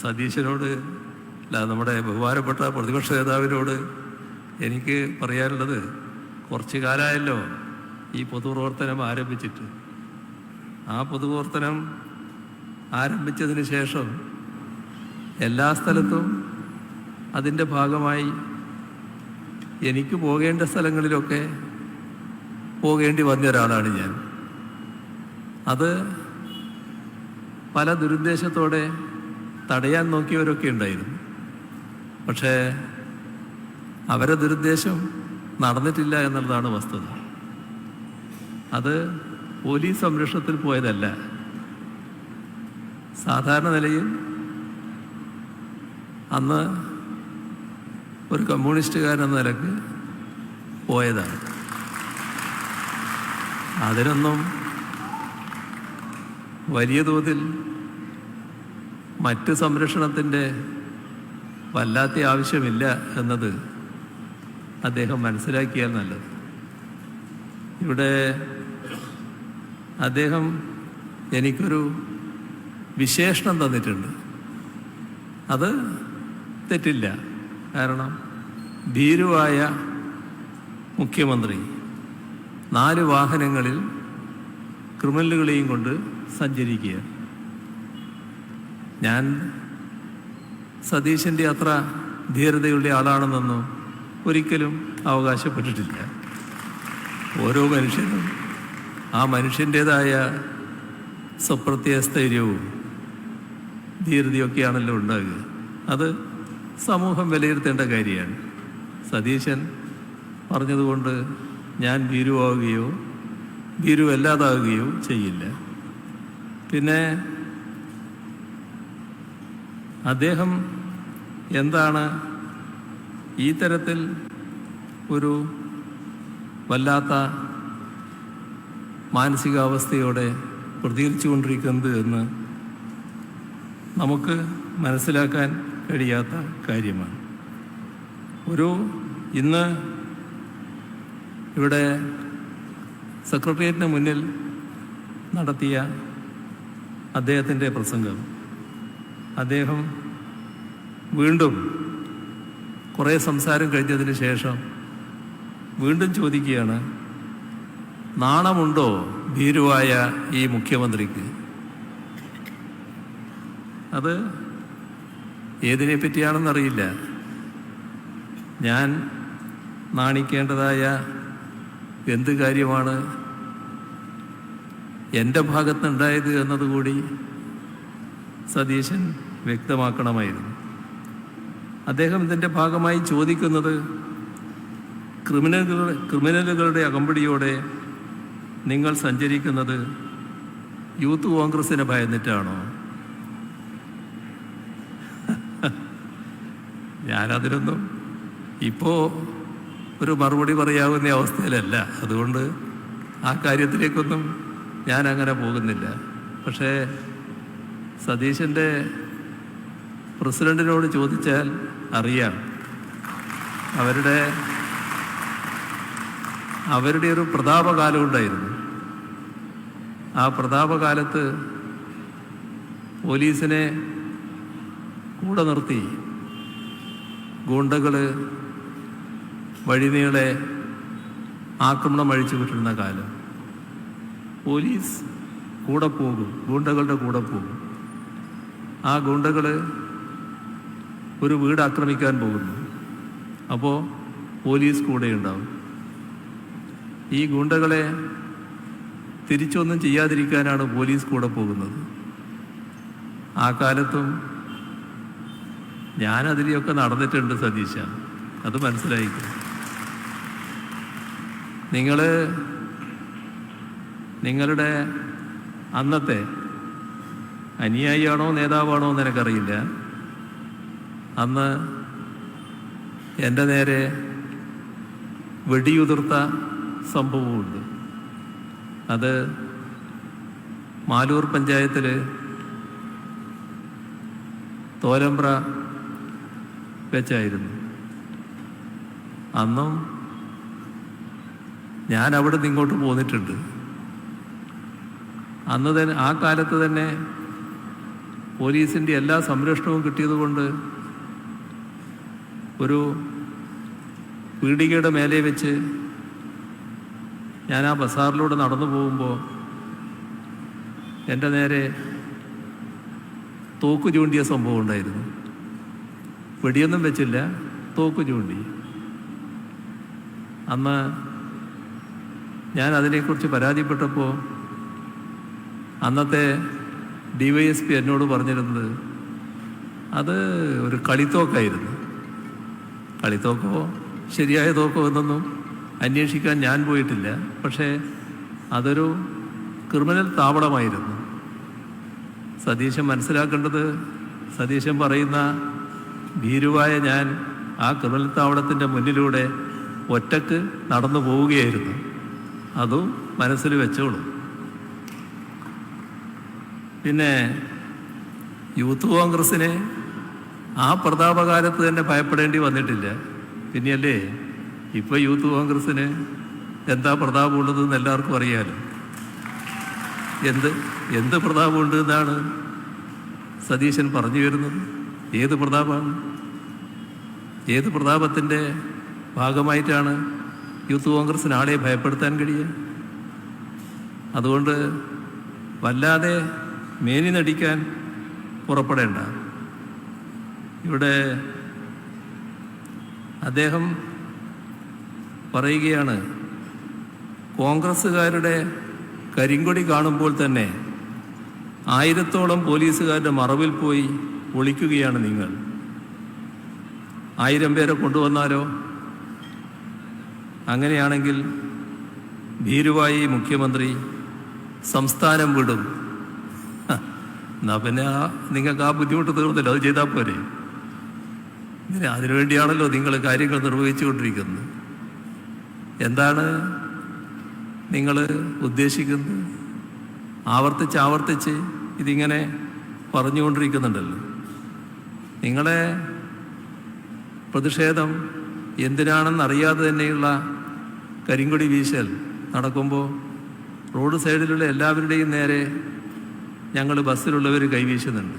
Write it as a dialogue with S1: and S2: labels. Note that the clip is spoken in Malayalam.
S1: സതീശനോട് അല്ല നമ്മുടെ ബഹുമാനപ്പെട്ട പ്രതിപക്ഷ നേതാവിനോട് എനിക്ക് പറയാനുള്ളത് കുറച്ച് കാലമായല്ലോ ഈ പൊതുപ്രവർത്തനം ആരംഭിച്ചിട്ട്. ആ പൊതുപ്രവർത്തനം ആരംഭിച്ചതിന് ശേഷം എല്ലാ സ്ഥലത്തും അതിന്റെ ഭാഗമായി എനിക്ക് പോകേണ്ട സ്ഥലങ്ങളിലൊക്കെ പോകേണ്ടി വന്ന ഒരാളാണ് ഞാൻ. അത് പല ദുരുദ്ദേശത്തോടെ തടയാൻ നോക്കിയവരൊക്കെ ഉണ്ടായിരുന്നു. പക്ഷേ അവരെ ദുരുദ്ദേശം നടന്നിട്ടില്ല എന്നുള്ളതാണ് വസ്തുത. അത് പോലീസ് സംരക്ഷണത്തിൽ പോയതല്ല. സാധാരണ നിലയിൽ അന്ന് ഒരു കമ്മ്യൂണിസ്റ്റുകാരൻ എന്ന നിലയ്ക്ക് പോയതാണ്. അതിനൊന്നും വലിയ തോതിൽ മറ്റ് സംരക്ഷണത്തിന്റെ വല്ലാത്ത ആവശ്യമില്ല എന്നത് അദ്ദേഹം മനസ്സിലാക്കിയാൽ നല്ലത്. ഇവിടെ അദ്ദേഹം എനിക്കൊരു വിശേഷണം തന്നിട്ടുണ്ട്. അത് തെറ്റില്ല. കാരണം ഭീരുവായ മുഖ്യമന്ത്രി നാല് വാഹനങ്ങളിൽ ക്രിമിനലുകളെയും കൊണ്ട് സഞ്ചരിക്കുക ഞാൻ സതീശന്റെ അത്ര ധീരതയുള്ള ആളാണെന്നൊന്നും ഒരിക്കലും അവകാശപ്പെട്ടിട്ടില്ല. ഓരോ മനുഷ്യനും ആ മനുഷ്യന്റെതായ സ്വപ്രത്യസ്ഥൈര്യവും ധീരതയൊക്കെയാണല്ലോ ഉണ്ടാകുക. അത് സമൂഹം വിലയിരുത്തേണ്ട കാര്യമാണ്. സതീശൻ പറഞ്ഞതുകൊണ്ട് ഞാൻ ഭീരുവാവുകയോ ഭീരുവല്ലാതാവുകയോ ചെയ്യില്ല. പിന്നെ അദ്ദേഹം എന്താണ് ഈ തരത്തിൽ ഒരു വല്ലാത്ത മാനസികാവസ്ഥയോടെ പ്രതികരിച്ചുകൊണ്ടിരിക്കുന്നത് എന്ന് നമുക്ക് മനസ്സിലാക്കാൻ കഴിയാത്ത കാര്യമാണ്. ഒരു ഇന്ന് ഇവിടെ സെക്രട്ടേറിയറ്റിന് മുന്നിൽ നടത്തിയ അദ്ദേഹത്തിന്റെ പ്രസംഗം അദ്ദേഹം വീണ്ടും കുറേ സംസാരം കഴിഞ്ഞതിന് ശേഷം വീണ്ടും ചോദിക്കുകയാണ് നാണമുണ്ടോ ഭീരുവായ ഈ മുഖ്യമന്ത്രിക്ക്? അത് ഏതിനെ പറ്റിയാണെന്നറിയില്ല ഞാൻ നാണിക്കേണ്ടതായ എന്ത് കാര്യമാണ് എന്റെ ഭാഗത്തുണ്ടായത് എന്നതുകൂടി സതീശൻ വ്യക്തമാക്കണമായിരുന്നു. അദ്ദേഹം ഇതിന്റെ ഭാഗമായി ചോദിക്കുന്നത് ക്രിമിനലുകളുടെ ക്രിമിനലുകളുടെ അകമ്പടിയോടെ നിങ്ങൾ സഞ്ചരിക്കുന്നത് യൂത്ത് കോൺഗ്രസിനെ ഭയന്നിട്ടാണോ? ഞാനതിനൊന്നും ഇപ്പോൾ ഒരു മറുപടി പറയാവുന്ന അവസ്ഥയിലല്ല. അതുകൊണ്ട് ആ കാര്യത്തിലേക്കൊന്നും ഞാൻ അങ്ങനെ പോകുന്നില്ല. പക്ഷേ സതീശന്റെ പ്രസിഡന്റിനോട് ചോദിച്ചാൽ അറിയാം. അവരുടെ അവരുടെ ഒരു പ്രതാപകാലം ഉണ്ടായിരുന്നു. ആ പ്രതാപകാലത്ത് പോലീസിനെ കൂടെ നിർത്തി. ഗുണ്ടകൾ വഴിനീളെ ആക്രമണം അഴിച്ചു വിട്ടിരുന്ന കാലം. പോലീസ് കൂടെ പോകും ഗുണ്ടകളുടെ കൂടെ പോകും. ആ ഗൂണ്ടകൾ ഒരു വീട് ആക്രമിക്കാൻ പോകുന്നു. അപ്പോൾ പോലീസ് കൂടെ ഉണ്ടാവും. ഈ ഗുണ്ടകളെ തിരിച്ചൊന്നും ചെയ്യാതിരിക്കാനാണ് പോലീസ് കൂടെ പോകുന്നത്. ആ കാലത്തും ഞാൻ അതിലെയൊക്കെ നടന്നിട്ടുണ്ട് സതീശ. അത് മനസ്സിലായിക്കും നിങ്ങൾ നിങ്ങളുടെ അന്നത്തെ അനുയായിയാണോ നേതാവാണോ എന്ന് എനിക്കറിയില്ല. അന്ന് എന്റെ നേരെ വെടിയുതിർത്ത സംഭവമുണ്ട്. അത് മാലൂർ പഞ്ചായത്തിൽ തോരമ്പ്ര വെച്ചായിരുന്നു. അന്നും ഞാൻ അവിടെ നിന്ന് ഇങ്ങോട്ട് പോന്നിട്ടുണ്ട്. അന്ന് തന്നെ ആ കാലത്ത് തന്നെ പോലീസിന്റെ എല്ലാ സംരക്ഷണവും കിട്ടിയതുകൊണ്ട് ഒരു പീടികയുടെ മേലെ വെച്ച് ഞാൻ ആ ബസാറിലൂടെ നടന്നു പോകുമ്പോൾ എന്റെ നേരെ തോക്ക് ചൂണ്ടിയ സംഭവം ഉണ്ടായിരുന്നു. വെടിയൊന്നും വെച്ചില്ല തോക്ക് ചൂണ്ടി. അന്ന് ഞാൻ അതിനെക്കുറിച്ച് പരാതിപ്പെട്ടപ്പോൾ അന്നത്തെ ഡി വൈ എസ് പി എന്നോട് പറഞ്ഞിരുന്നത് അത് ഒരു കളിത്തോക്കായിരുന്നു. കളിത്തോക്കോ ശരിയായ തോക്കോ എന്നൊന്നും അന്വേഷിക്കാൻ ഞാൻ പോയിട്ടില്ല. പക്ഷേ അതൊരു ക്രിമിനൽ താവളമായിരുന്നു. സതീശൻ മനസ്സിലാക്കേണ്ടത് സതീശൻ പറയുന്ന ഭീരുവായ ഞാൻ ആ ക്രിമിനൽ താവളത്തിന്റെ മുന്നിലൂടെ ഒറ്റയ്ക്ക് നടന്നു പോവുകയായിരുന്നു. അതും മനസ്സിൽ വെച്ചോളൂ. പിന്നെ യൂത്ത് കോൺഗ്രസ്സിനെ ആ പ്രതാപകാലത്ത് തന്നെ ഭയപ്പെടേണ്ടി വന്നിട്ടില്ല. പിന്നെയല്ലേ ഇപ്പോൾ യൂത്ത് കോൺഗ്രസ്സിന് എന്താ പ്രതാപമുള്ളതെന്ന് എല്ലാവർക്കും അറിയാലോ. എന്ത് എന്ത് പ്രതാപമുണ്ട് എന്നാണ് സതീശൻ പറഞ്ഞു വരുന്നത്. ഏത് പ്രതാപമാണ്? ഏത് പ്രതാപത്തിന്റെ ഭാഗമായിട്ടാണ് യൂത്ത് കോൺഗ്രസ്സിന് ആളെ ഭയപ്പെടുത്താൻ കഴിയുക? അതുകൊണ്ട് വല്ലാതെ മേനി നടിക്കാൻ പുറപ്പെടേണ്ട. ഇവിടെ അദ്ദേഹം പറയുകയാണ് കോൺഗ്രസ്സുകാരുടെ കരിങ്കൊടി കാണുമ്പോൾ തന്നെ ആയിരത്തോളം പോലീസുകാരുടെ മറവിൽ പോയി ഒളിക്കുകയാണ് നിങ്ങൾ. ആയിരം പേരെ കൊണ്ടുവന്നാലോ? അങ്ങനെയാണെങ്കിൽ ഭീരുവായി മുഖ്യമന്ത്രി സംസ്ഥാനം വിടും. എന്നാ പിന്നെ നിങ്ങൾക്ക് ആ ബുദ്ധിമുട്ട് തീർന്നില്ല അത് ചെയ്താൽ പോരെ. ഇങ്ങനെ അതിനുവേണ്ടിയാണല്ലോ നിങ്ങൾ കാര്യങ്ങൾ നിർവഹിച്ചുകൊണ്ടിരിക്കുന്നത്. എന്താണ് നിങ്ങൾ ഉദ്ദേശിക്കുന്നത്? ആവർത്തിച്ച് ആവർത്തിച്ച് ഇതിങ്ങനെ പറഞ്ഞുകൊണ്ടിരിക്കുന്നുണ്ടല്ലോ. നിങ്ങളെ പ്രതിഷേധം എന്തിനാണെന്നറിയാതെ തന്നെയുള്ള കരിങ്കൊടി വീശൽ നടക്കുമ്പോൾ റോഡ് സൈഡിലുള്ള എല്ലാവരുടെയും നേരെ ഞങ്ങൾ ബസ്സിലുള്ളവർ കൈവീശുന്നുണ്ട്.